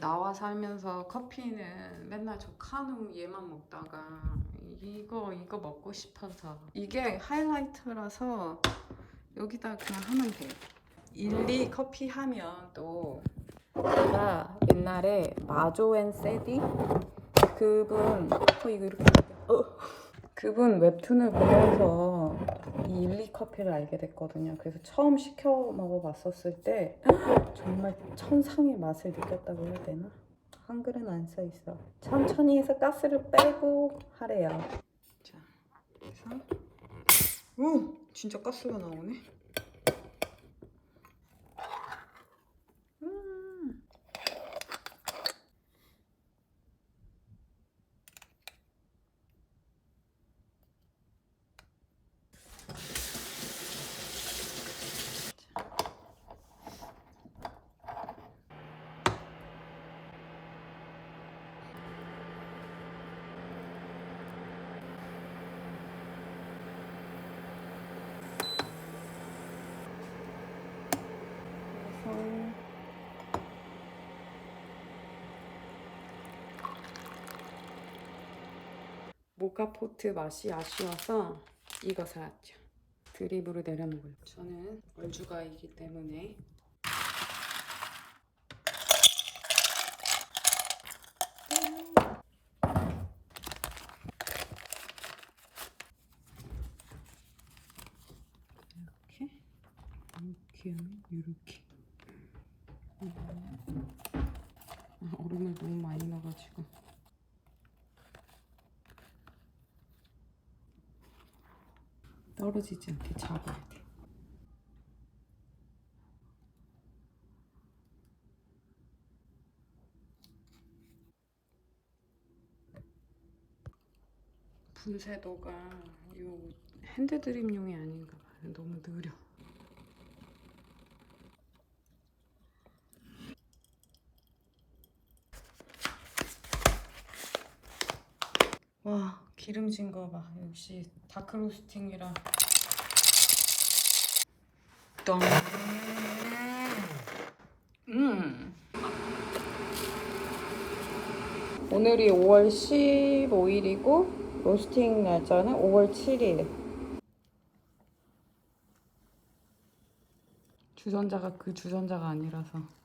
나와 살면서 커피는 맨날 저 카누 얘만 먹다가 이거 이거 먹고 싶어서. 이게 하이라이트라서 여기다 그냥 하면 돼요. 일리 커피 하면 또 제가 옛날에 마조앤 세디? 그분 어 이거 이렇게. 어 그분 웹툰을 보면서 이 일리 커피를 알게 됐거든요. 그래서 처음 시켜 먹어봤었을 때 정말 천상의 맛을 느꼈다고 해야 되나? 한글은 안 써 있어. 천천히 해서 가스를 빼고 하래요. 자, 그래서 오, 진짜 가스가 나오네. 모카포트 맛이 아쉬워서 이거 사왔죠. 드립으로 내려 먹을. 저는 얼주가이기 때문에 이렇게 이렇게 이렇게. 아, 얼음을 너무 많이 넣어가지고. 떨어지지 않게 잡아야 돼. 분쇄도가 요 핸드 드립용이 아닌가 봐요. 너무 느려. 와 기름진 거 봐. 역시 다크 로스팅이라. 똥. 음. 오늘이 5월 15일이고 로스팅 날짜는 5월 7일. 주전자가 그 주전자가 아니라서.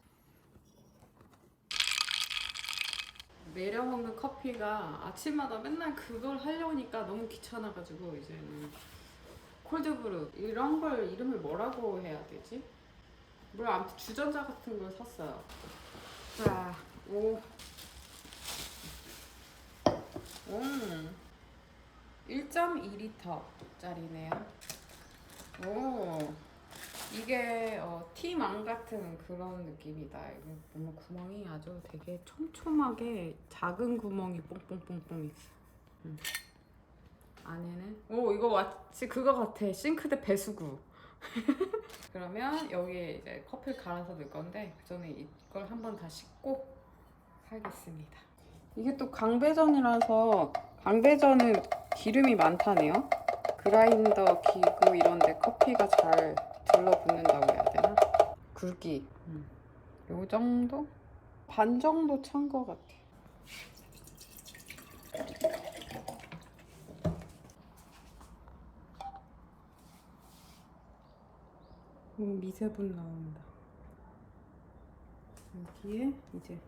내려 먹는 커피가 아침마다 맨날 그걸 하려니까 너무 귀찮아가지고 이제는 콜드브루 이런 걸 이름을 뭐라고 해야 되지? 물 아무튼 주전자 같은 걸 샀어요. 자, 오, 음, 1.2리터짜리네요. 오, 이게 어, 티망 같은 그런 느낌이다. 이거 보면 구멍이 아주 되게 촘촘하게 작은 구멍이 뽕뽕뽕뽕 있어. 음. 안에는 오 이거 마치 그거 같아. 싱크대 배수구. 그러면 여기에 이제 커피를 갈아서 넣을 건데 그 전에 이걸 한번 다 씻고 살겠습니다. 이게 또 강배전이라서 강배전은 기름이 많다네요. 그라인더 기구 이런데 커피가 잘 들러붙는다고 해야 되나? 굵기. 음. 요 정도? 반 정도 찬 것 같아. 음, 미세분 나온다. 여기에 이제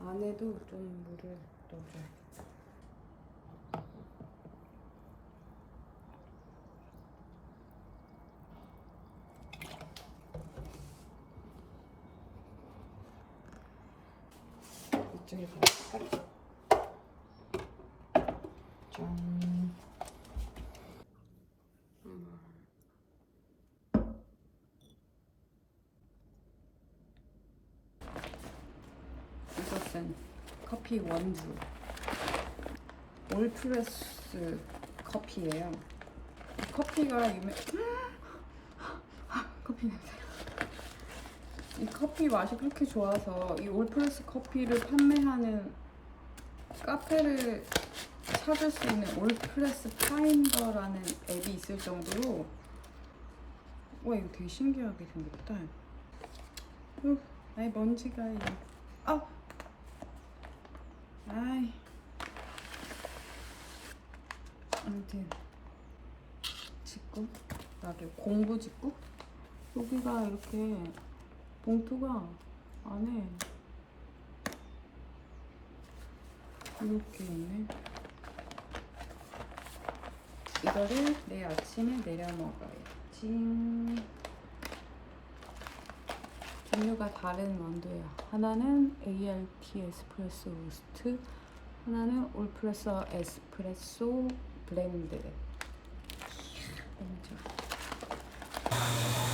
안에도 좀 물을 넣어줘야 돼. 이쪽에서 할까? 짠. 음. 이것은 커피 원두 올프레스 커피예요. 이 커피가 유명 커피 냄새. 이 커피 맛이 그렇게 좋아서 이 올프레스 커피를 판매하는 카페를 찾을 수 있는 올프레스 파인더라는 앱이 있을 정도로 와 이거 되게 신기하게 생겼다. 어, 아이 먼지가 이거. 아, 아이. 아무튼 직구 여기 공구 직구 여기가 이렇게 봉투가 안에 이렇게 있네. 이거를 내일 아침에 내려 먹어야지. 종류가 다른 원두야. 하나는 ART 에스프레소 로스트, 하나는 올프레서 에스프레소 블렌드. 이야,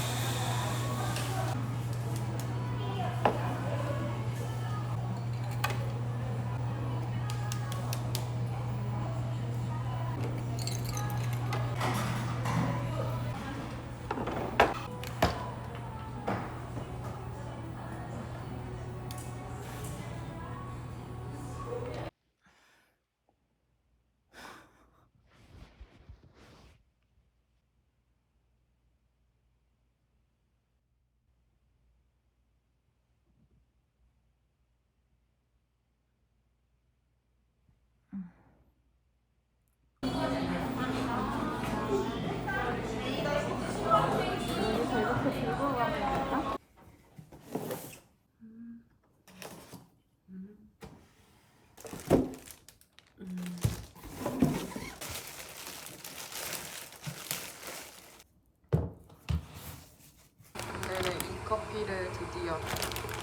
이 커피를 드디어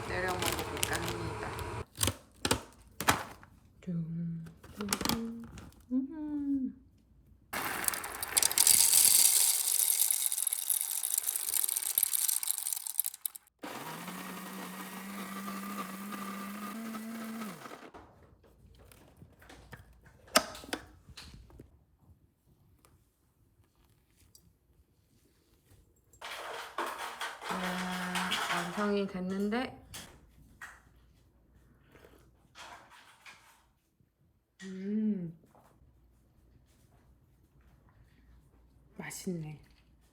내려 먹어볼까 합니다. 음. 네, 완성이 됐는데 음. 맛있네